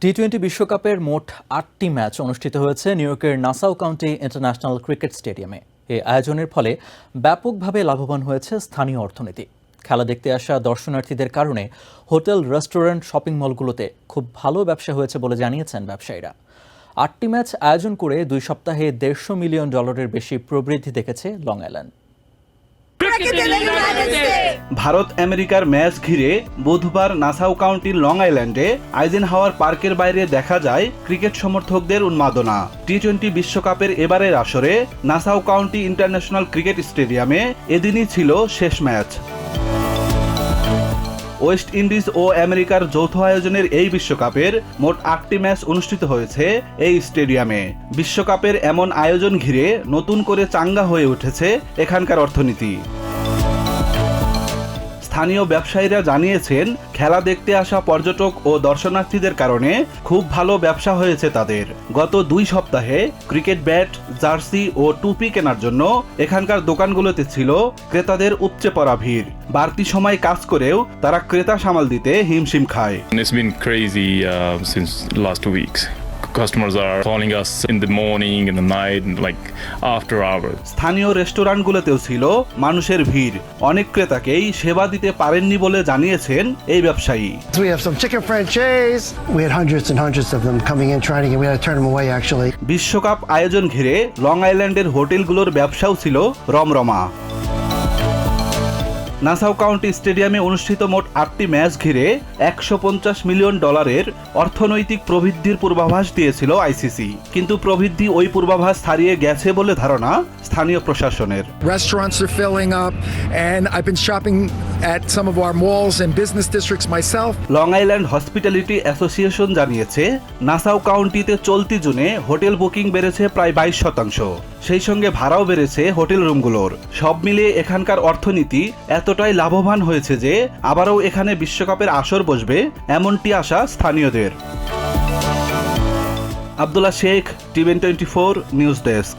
T twenty বিশ্বকাপের মোট আটটি ম্যাচ অনুষ্ঠিত হয়েছে নিউ ইয়র্কের নাসাউ কাউন্টি ইন্টারন্যাশনাল ক্রিকেট স্টেডিয়ামে। এই আয়োজনের ফলে ব্যাপকভাবে লাভবান হয়েছে স্থানীয় অর্থনীতি। খেলা দেখতে আসা দর্শনার্থীদের কারণে হোটেল, রেস্টুরেন্ট, শপিং মলগুলোতে খুব ভালো ব্যবসা হয়েছে বলে জানিয়েছেন ব্যবসায়ীরা। আটটি ম্যাচ আয়োজন করে দুই সপ্তাহে দেড়শো মিলিয়ন ডলারের বেশি প্রবৃদ্ধি দেখেছে লং আইল্যান্ড ভারত আমেরিকার ম্যাচ ঘিরে বুধবার নাসাউ কাউন্টির লং আইল্যান্ডে আইজেন হাওয়ার পার্কের বাইরে দেখা যায় ক্রিকেট সমর্থকদের উন্মাদনা। টি টোয়েন্টি বিশ্বকাপের এবারের আসরে নাসাউ কাউন্টি ইন্টারন্যাশনাল ক্রিকেট স্টেডিয়ামে এদিনই ছিল শেষ ম্যাচ। ওয়েস্ট ইন্ডিজ ও আমেরিকার যৌথ আয়োজনের এই বিশ্বকাপের মোট আটটি ম্যাচ অনুষ্ঠিত হয়েছে এই স্টেডিয়ামে। বিশ্বকাপের এমন আয়োজন ঘিরে নতুন করে চাঙ্গা হয়ে উঠেছে এখানকার অর্থনীতি। স্থানীয় ব্যবসায়ীরা জানিয়েছেন, খেলা দেখতে আসা পর্যটক ও দর্শনার্থীদের কারণে খুব ভালো ব্যবসা হয়েছে তাদের। গত দুই সপ্তাহে ক্রিকেট ব্যাট, জার্সি ও টুপি কেনার জন্য এখানকার দোকানগুলোতে ছিল ক্রেতাদের উপচে পড়া ভিড়। বাড়তি সময় কাজ করেও তারা ক্রেতা সামাল দিতে হিমশিম খায়. Customers are calling us in the morning, in the night, and like after hours. স্থানীয় রেস্টুরেন্টগুলোতেও ছিল মানুষের ভিড় অনেক ক্রেতাকেই সেবা দিতে পারেননি বলে জানিয়েছেন এই ব্যবসায়ী We have some chicken franchise. We had hundreds and hundreds of them coming in trying to get. We had to turn them away actually. বিশ্বকাপ আয়োজন ঘিরে লং আইল্যান্ডের হোটেলগুলোর ব্যবসাও ছিল রমরমা নাসাউ কাউন্টি স্টেডিয়ামে অনুষ্ঠিত মোট আটটি ম্যাচ ঘিরে একশো পঞ্চাশ মিলিয়ন ডলারের অর্থনৈতিক প্রবৃদ্ধির পূর্বাভাস দিয়েছিল আইসিসি। কিন্তু প্রবৃদ্ধি ওই পূর্বাভাস হারিয়ে গেছে বলে ধারণা স্থানীয় প্রশাসনের। At some of our malls and business districts myself. Long Island hospitality association জানিয়েছে নাসাউ কাউন্টিতে চলতি জুনে হোটেল বুকিং বেড়েছে প্রায় বাইশ শতাংশ। সেই সঙ্গে ভাড়াও বেড়েছে হোটেল রুমগুলোর। সব মিলিয়ে এখানকার অর্থনীতি এতটাই লাভবান হয়েছে যে আবারও এখানে বিশ্বকাপের আসর বসবে এমনটি আশা স্থানীয়দের। Abdullah Sheikh TVN twenty four, news desk.